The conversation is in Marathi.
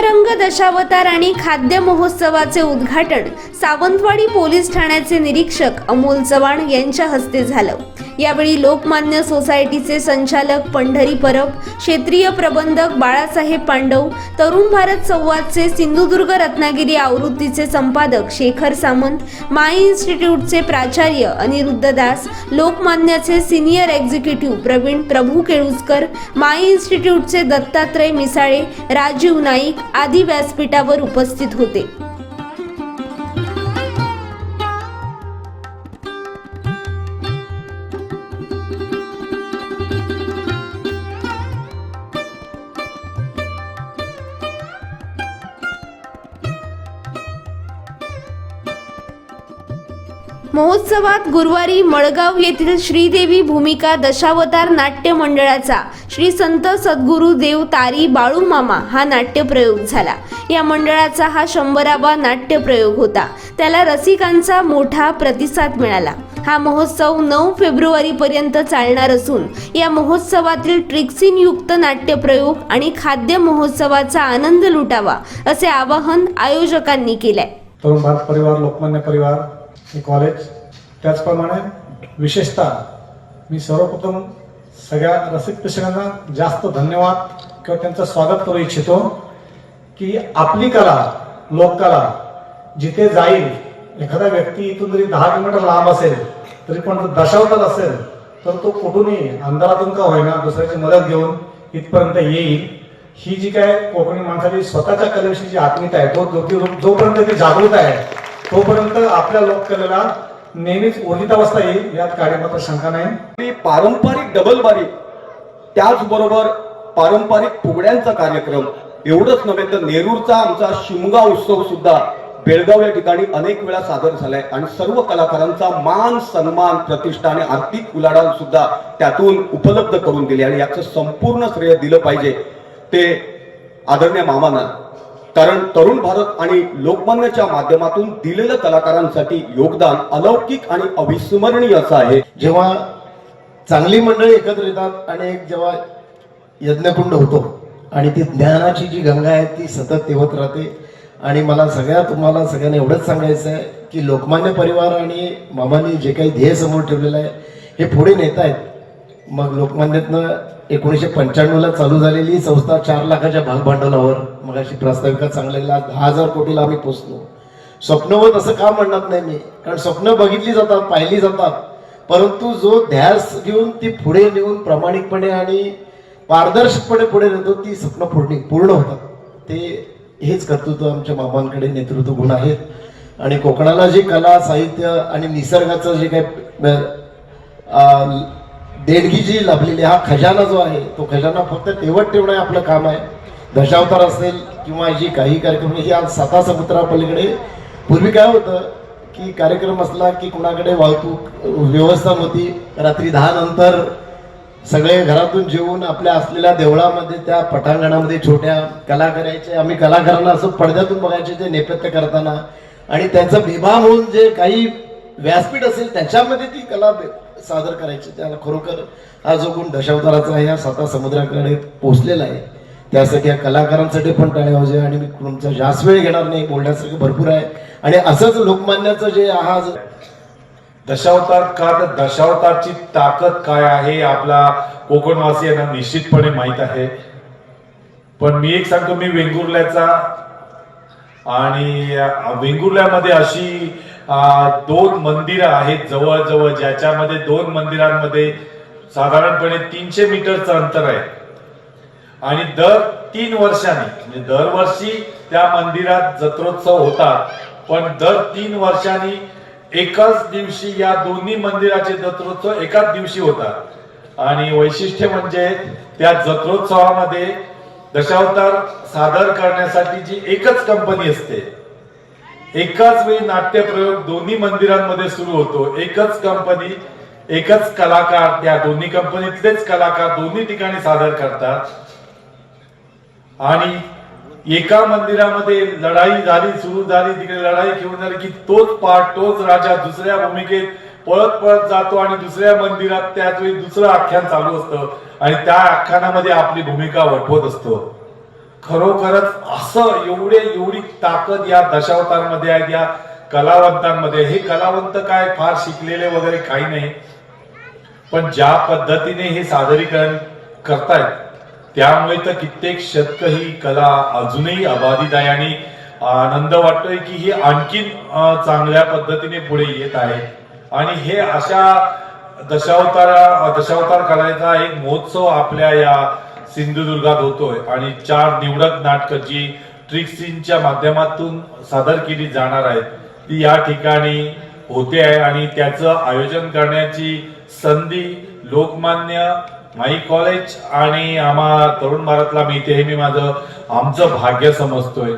रंग दशावतार आणि खाद्य महोत्सवाचे उद्घाटन सावंतवाडी पोलीस ठाण्याचे निरीक्षक अमोल चव्हाण यांच्या हस्ते झालं. यावेळी लोकमान्य सोसायटीचे संचालक पंढरी परब क्षेत्रीय प्रबंधक बाळासाहेब पांडव तरुण भारत संवादचे सिंधुदुर्ग रत्नागिरी आवृत्तीचे संपादक शेखर सामंत माय इन्स्टिट्यूटचे प्राचार्य अनिरुद्ध दास लोकमान्याचे सिनियर एक्झिक्युटिव्ह प्रवीण प्रभू केळुसकर माय इन्स्टिट्यूटचे दत्तात्रय मिसाळे राजीव नाईक आदी व्यासपीठावर उपस्थित होते. महोत्सवात गुरुवारी मळगाव येथील श्रीदेवी भूमिका दशावतार नाट्य मंडळाचा श्री संत सद्गुरू देव तारी बाळूमामा हा नाट्यप्रयोग झाला. या मंडळाचा हा शंभरावा नाट्यप्रयोग होता. त्याला रसिकांचा मोठा प्रतिसाद मिळाला. हा महोत्सव नऊ फेब्रुवारी पर्यंत चालणार असून या महोत्सवातील ट्रिक्सिन युक्त नाट्यप्रयोग आणि खाद्य महोत्सवाचा आनंद लुटावा असे आवाहन आयोजकांनी केलंय. परिवार लोकमान्य परिवार हे कॉलेज त्याचप्रमाणे विशेषतः मी सर्वप्रथम सगळ्या रसिक प्रेक्षकांना जास्त धन्यवाद किंवा त्यांचं स्वागत करू इच्छितो की आपली कला लोककला जिथे जाईल एखादा व्यक्ती इथून जरी दहा किलोमीटर लांब असेल तरी पण जर दशावतार असेल तर तो कुठूनही अंधारातून का होईना दुसऱ्याची मदत घेऊन इथपर्यंत येईल. ही जी काय कोकणी माणसाची स्वतःच्या कलेविषयी जी आत्मीयता आहे तो जोपर्यंत ती जागृत आहे तोपर्यंत आपल्या लोककलेला नेहमीच ओलितावस्था येईल यात काही शंका नाही. आणि पारंपरिक डबलबारी त्याचबरोबर पारंपरिक फुगड्यांचा कार्यक्रम. एवढंच नव्हे तर नेरूरचा आमचा शिमगा उत्सव सुद्धा बेळगाव या ठिकाणी अनेक वेळा सादर झालाय. आणि सर्व कलाकारांचा मान सन्मान प्रतिष्ठा आणि आर्थिक उलाढाल सुद्धा त्यातून उपलब्ध करून दिली. आणि याचं संपूर्ण श्रेय दिलं पाहिजे ते आदरणीय मामांना. कारण तरुण भारत आणि लोकमान्यच्या माध्यमातून दिलेलं कलाकारांसाठी योगदान अलौकिक आणि अविस्मरणीय असं आहे. जेव्हा चांगली मंडळी एकत्र येतात आणि एक जेव्हा यज्ञकुंड होतो आणि ती ज्ञानाची जी गंगा आहे ती सतत तेवत राहते. आणि मला सगळ्या तुम्हाला सगळ्यांना एवढंच सांगायचं आहे की लोकमान्य परिवार आणि मामांनी जे काही ध्येय समोर ठेवलेलं आहे हे पुढे नेत आहेत मग लोकमान्यातनं एकोणीसशे पंच्याण्णवला चालू झालेली संस्था चार लाखाच्या भागभांडवलावर मग अशी प्रास्ताविका चांगलेला दहा हजार कोटीला आम्ही पोचलो. स्वप्नवत असं का म्हणत नाही मी? कारण स्वप्न बघितली जातात पाहिली जातात. परंतु जो ध्यास घेऊन ती पुढे नेऊन प्रामाणिकपणे आणि पारदर्शकपणे पुढे नेतो ती स्वप्न पूर्ण पूर्ण होतात. ते हेच कर्तृत्व आमच्या मामांकडे नेतृत्व गुण आहेत. आणि कोकणाला जी कला साहित्य आणि निसर्गाचं जे काही देणगी जी लाभलेली हा खजाना जो आहे तो खजाना फक्त तेवट ठेवणं आपलं काम आहे. दशावतार असेल किंवा जी काही कार्यक्रम ही आज साता समुद्रापलीकडे पूर्वी काय होतं की कार्यक्रम असला की कुणाकडे वाहतूक व्यवस्था नव्हती. रात्री दहा नंतर सगळे घरातून जेवून आपल्या असलेल्या देवळामध्ये त्या पटांगणामध्ये छोट्या कला करायचे आम्ही कलाकारांना असं पडद्यातून बघायचे ते नेपथ्य करताना. आणि त्यांचं विभाग होऊन जे काही व्यासपीठ असेल त्याच्यामध्ये ती कला सादर करायची. त्याला खरोखर हा जो गुण दशावताराचा आहे हा साता समुद्राकडे पोचलेला आहे. त्यासाठी या कलाकारांसाठी पण टाळ्या वाजवे आणि मी तुमचा जास्त वेळ घेणार नाही बोलण्यासारखं भरपूर आहे. आणि असंच लोकमान्याचं जे आज दशावतार का तर दशावतारची ताकद काय आहे आपला कोकणवासियांना निश्चितपणे माहीत आहे. पण मी एक सांगतो मी वेंगुर्ल्याचा आणि वेंगुर्ल्यामध्ये अशी दोन मंदिरं आहेत जवळजवळ ज्याच्यामध्ये दोन मंदिरांमध्ये साधारणपणे तीनशे मीटरचं अंतर आहे. आणि दर तीन वर्षांनी म्हणजे दरवर्षी त्या मंदिरात जत्रोत्सव होतात पण दर तीन वर्षांनी एकाच दिवशी या दोन्ही मंदिराचे जत्रोत्सव एकाच दिवशी होतात. आणि वैशिष्ट्य म्हणजे त्या जत्रोत्सवामध्ये दशावतार सादर करण्यासाठी जी एकच कंपनी असते एकाच वेळी नाट्यप्रयोग दोन्ही मंदिरांमध्ये सुरू होतो. एकच कंपनी एकच कलाकार त्या दोन्ही कंपनीतलेच कलाकार दोन्ही ठिकाणी सादर करतात. आणि एका मंदिरामध्ये लढाई झाली सुरू झाली तिकडे लढाई घेऊन झाली की तोच पाठ तोच राजा दुसऱ्या भूमिकेत पळत पळत जातो आणि दुसऱ्या मंदिरात त्याच वेळी दुसरं आख्यान चालू असतं. आणि त्या आख्यानामध्ये आपली भूमिका वठवत असतो. खरोखरच असं एवढे एवढी ताकद या दशावतारमध्ये आहे या कलावंतांमध्ये. हे कलावंत काय फार शिकलेले वगैरे काही नाही. पण ज्या पद्धतीने हे सादरीकरण करतायत त्यामुळे तर कित्येक शतक ही कला अजूनही अबाधित आहे आणि आनंद वाटतोय की ही आणखीन चांगल्या पद्धतीने पुढे येत आहे. आणि हे अशा दशावतारा दशावतार करायचा एक महोत्सव आपल्या या सिंधुदुर्गात होतोय आणि चार निवडक नाटकं जी ट्रिक्सिनच्या माध्यमातून सादर केली जाणार आहेत ती या ठिकाणी होते आहे आणि त्याचं आयोजन करण्याची संधी लोकमान्य माई कॉलेज आणि आम्हा तरुण भारतला मिळते हे मी माझं आमचं भाग्य समजतोय.